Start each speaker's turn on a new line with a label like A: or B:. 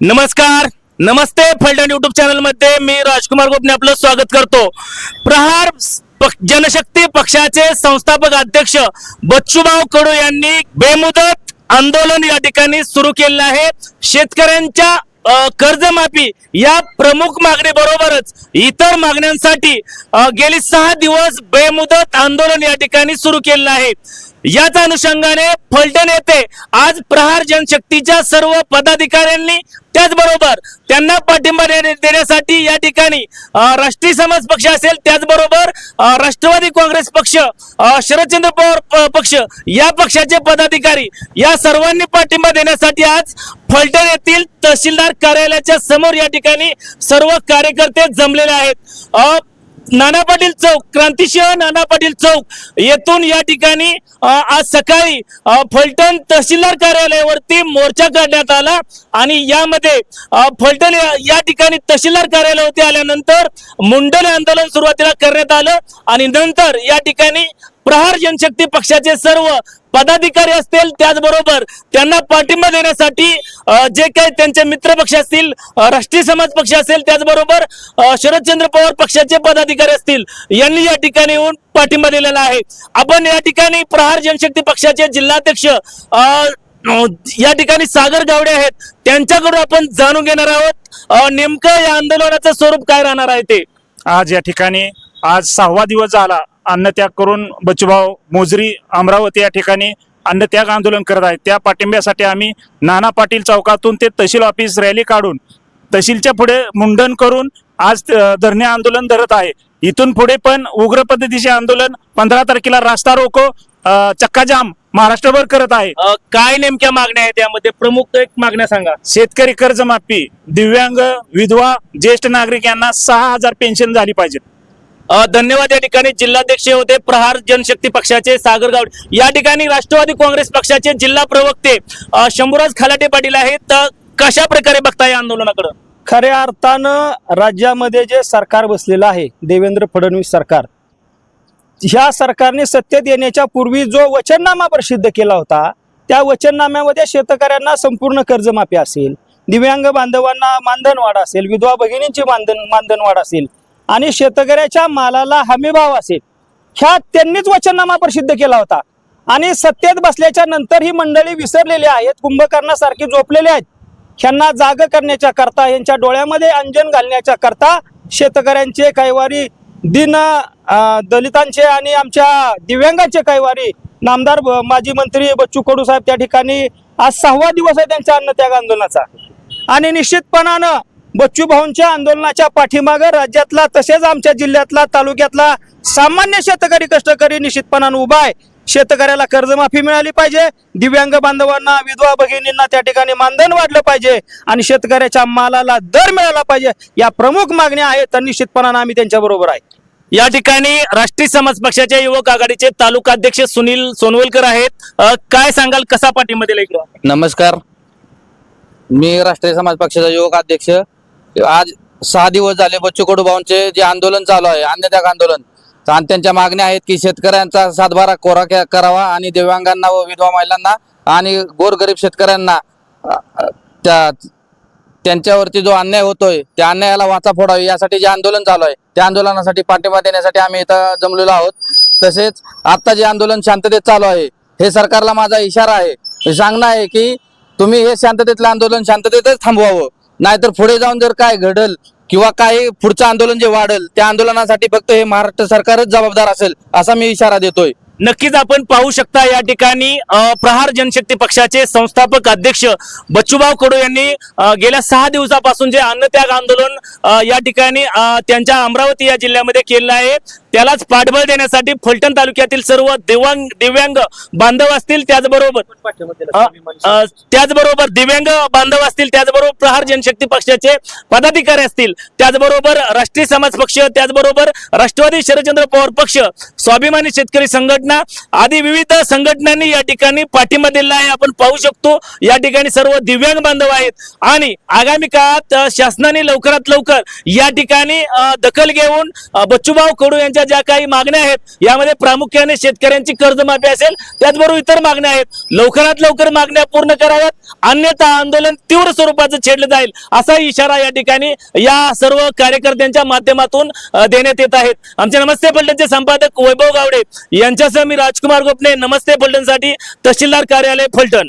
A: नमस्कार नमस्ते फलटण युट्यूब चॅनलमध्ये मी राजकुमार गोपने आपलं स्वागत करतो. प्रहार पक- जनशक्ती पक्षाचे संस्थापक अध्यक्ष बच्चूभाऊ कडू यांनी बेमुदत आंदोलन या ठिकाणी सुरू केलेलं आहे. शेतकऱ्यांच्या कर्जमाफी या प्रमुख मागणी बरोबरच इतर मागण्यांसाठी गेली सहा दिवस बेमुदत आंदोलन या ठिकाणी सुरू केलेलं आहे. याच अनुषंगाने फलटण येथे आज प्रहार जनशक्तीच्या सर्व पदाधिकाऱ्यांनी त्याचबरोबर त्यांना पाठिंबा देण्यासाठी या ठिकाणी राष्ट्रीय समाज पक्ष असेल त्याचबरोबर राष्ट्रवादी काँग्रेस पक्ष शरदचंद्र पवार पक्ष या पक्षाचे पदाधिकारी या सर्वांनी पाठिंबा देण्यासाठी आज फलटण येथील तहसीलदार कार्यालयाच्या समोर या ठिकाणी सर्व कार्यकर्ते जमलेले आहेत. नाना पाटील चौक क्रांतिसिंह नाना पाटील चौक. येथून या ठिकाणी आज सकाळी फलटण तहसीलदार कार्यालयावरती मोर्चा काढण्यात आला आणि यामध्ये फलटण या- या ठिकाणी तहसीलदार कार्यालयावरती आल्यानंतर मुंडन आंदोलन सुरुवातीला करण्यात आलं आणि नंतर या ठिकाणी प्रहार जनशक्ती पक्षाचे सर्व पदाधिकारी असतील त्याचबरोबर त्यांना पाठिंबा देण्यासाठी जे काही त्यांचे मित्र पक्ष असतील राष्ट्रीय समाज पक्ष असेल त्याचबरोबर शरदचंद्र पवार पक्षाचे पदाधिकारी असतील यांनी या ठिकाणी येऊन पाठिंबा दिलेला आहे. आपण या ठिकाणी प्रहार जनशक्ती पक्षाचे जिल्हाध्यक्ष या ठिकाणी सागर गावडे आहेत त्यांच्याकडून आपण जाणून घेणार आहोत नेमकं या आंदोलनाचं स्वरूप काय राहणार आहे ते?
B: आज या ठिकाणी आज सहावा दिवस झाला. अन्नत्याग करून बचूभाऊ मोजरी अमरावती या ठिकाणी अन्नत्याग आंदोलन करत आहेत. त्या पाठिंब्यासाठी आम्ही नाना पाटील चौकातून ते तहसील ऑफिस रॅली काढून तहसीलच्या पुढे मुंडन करून आज धरणे आंदोलन धरत आहे. इथून पुढे पण उग्र पद्धतीचे आंदोलन पंधरा तारखेला रास्ता रोको चक्काजाम महाराष्ट्रभर करत आहे.
A: काय नेमक्या मागण्या आहेत त्यामध्ये प्रमुख एक मागण्या सांगा.
B: शेतकरी कर्जमाफी दिव्यांग विधवा ज्येष्ठ नागरिक यांना सहा हजार पेन्शन झाली पाहिजे
A: धन्यवाद या ठिकाणी जिल्हाध्यक्ष होते प्रहार जनशक्ती पक्षाचे सागर गावड. या ठिकाणी राष्ट्रवादी काँग्रेस पक्षाचे जिल्हा प्रवक्ते शंभूराज खलाटे पाटील आहेत. तर कशा प्रकारे बघता या आंदोलनाकडे?
C: खऱ्या अर्थानं राज्यामध्ये जे सरकार बसलेलं आहे देवेंद्र फडणवीस सरकार ह्या सरकारने सत्तेत येण्याच्या पूर्वी जो वचननामा प्रसिद्ध केला होता त्या वचननाम्यामध्ये शेतकऱ्यांना संपूर्ण कर्जमाफी असेल दिव्यांग बांधवांना मानधनवाढ असेल विधवा भगिनींची मानधन मानधनवाढ असेल आणि शेतकऱ्याच्या मालाला हमीभाव असेल. ह्या त्यांनीच वचननामा प्रसिद्ध केला होता. आणि सत्तेत बसल्याच्या नंतर ही मंडळी विसरलेली आहेत कुंभकर्णासारखी झोपलेली आहेत. ह्यांना जाग करण्याच्या करता यांच्या डोळ्यामध्ये अंजन घालण्याच्या करता शेतकऱ्यांचे कैवारी दिन दलितांचे आणि आमच्या दिव्यांगांचे कैवारी. नामदार माजी मंत्री बच्चू कडू साहेब त्या ठिकाणी आज सहावा दिवस आहे त्यांच्या अन्नत्याग आंदोलनाचा. आणि निश्चितपणानं बच्चू भाऊंच्या आंदोलनाच्या पाठीमागं राज्यातला तसेच आमच्या जिल्ह्यातला तालुक्यातला सामान्य शेतकरी कष्टकरी निश्चितपणानं उभा आहे. शेतकऱ्याला कर्जमाफी मिळाली पाहिजे. दिव्यांग बांधवांना विधवा भगिनींना त्या ठिकाणी मानधन वाढलं पाहिजे आणि शेतकऱ्याच्या मालाला दर मिळाला पाहिजे. या प्रमुख मागण्या आहेत तर निश्चितपणानं आम्ही त्यांच्या बरोबर आहे.
A: या ठिकाणी राष्ट्रीय समाज पक्षाच्या युवक आघाडीचे तालुका अध्यक्ष सुनील सोनवलकर आहेत. काय सांगाल कसा पाठिंबा दिला इकडं?
D: नमस्कार. मी राष्ट्रीय समाज पक्षाचा युवक अध्यक्ष आज सहा दिवस झाले बच्चू कडू भाऊंचे जे आंदोलन चालू आहे अन्नत्याग आंदोलन. आणि त्यांच्या मागण्या आहेत की शेतकऱ्यांचा सातबारा कोरा करावा आणि दिव्यांगांना व विधवा महिलांना आणि गोरगरीब शेतकऱ्यांना त्या त्यांच्यावरती जो अन्याय होतोय त्या अन्यायाला वाचा फोडावी यासाठी जे आंदोलन चालू आहे त्या आंदोलनासाठी पाठिंबा देण्यासाठी आम्ही इथं जमलेलो आहोत. तसेच आता जे आंदोलन शांततेत चालू आहे हे सरकारला माझा इशारा आहे सांगणं आहे की तुम्ही हे शांततेतलं आंदोलन शांततेतच थांबवावं. नाहीतर पुढे जाऊन जर काय घडल किंवा काय पुढचं आंदोलन जे वाढेल त्या आंदोलनासाठी फक्त हे महाराष्ट्र सरकारच जबाबदार असेल असा मी इशारा देतोय.
A: नक्कीच आपण पाहू शकता या ठिकाणी प्रहार जनशक्ती पक्षाचे संस्थापक अध्यक्ष बच्चूभाव कडू यांनी गेल्या सहा दिवसापासून जे अन्नत्याग आंदोलन या ठिकाणी त्यांच्या अमरावती या जिल्ह्यामध्ये केलेलं आहे त्यालाच पाठबळ देण्यासाठी फलटण तालुक्यातील सर्व दिव्यांग दिव्यांग बांधव असतील त्याचबरोबर त्याचबरोबर दिव्यांग बांधव असतील त्याचबरोबर प्रहार जनशक्ती पक्षाचे पदाधिकारी असतील त्याचबरोबर राष्ट्रीय समाज पक्ष त्याचबरोबर राष्ट्रवादी शरदचंद्र पवार पक्ष स्वाभिमानी शेतकरी संघटना संघटना आदी विविध संघटनांनी या ठिकाणी पाठिंबा दिला आहे. आपण पाहू शकतो या ठिकाणी सर्व दिव्यांग बांधव आहेत. आणि आगामी काळात शासनाने लवकरात लवकर या ठिकाणी दखल घेऊन बच्चूभाऊ कडू यांच्या ज्या काही मागण्या आहेत यामध्ये प्रामुख्याने शेतकऱ्यांची कर्जमाफी असेल त्याचबरोबर इतर मागण्या आहेत. लवकरात लवकर मागण्या पूर्ण कराव्यात. अन्यथा आंदोलन तीव्र स्वरूपाचं छेडलं जाईल असा इशारा या ठिकाणी या सर्व कार्यकर्त्यांच्या माध्यमातून देण्यात येत आहेत. आमचे नमस्ते पलटणचे संपादक वैभव गावडे यांच्यासह मी राजकुमार गोपने. नमस्ते पलटणसाठी तहसीलदार कार्यालय फलटण.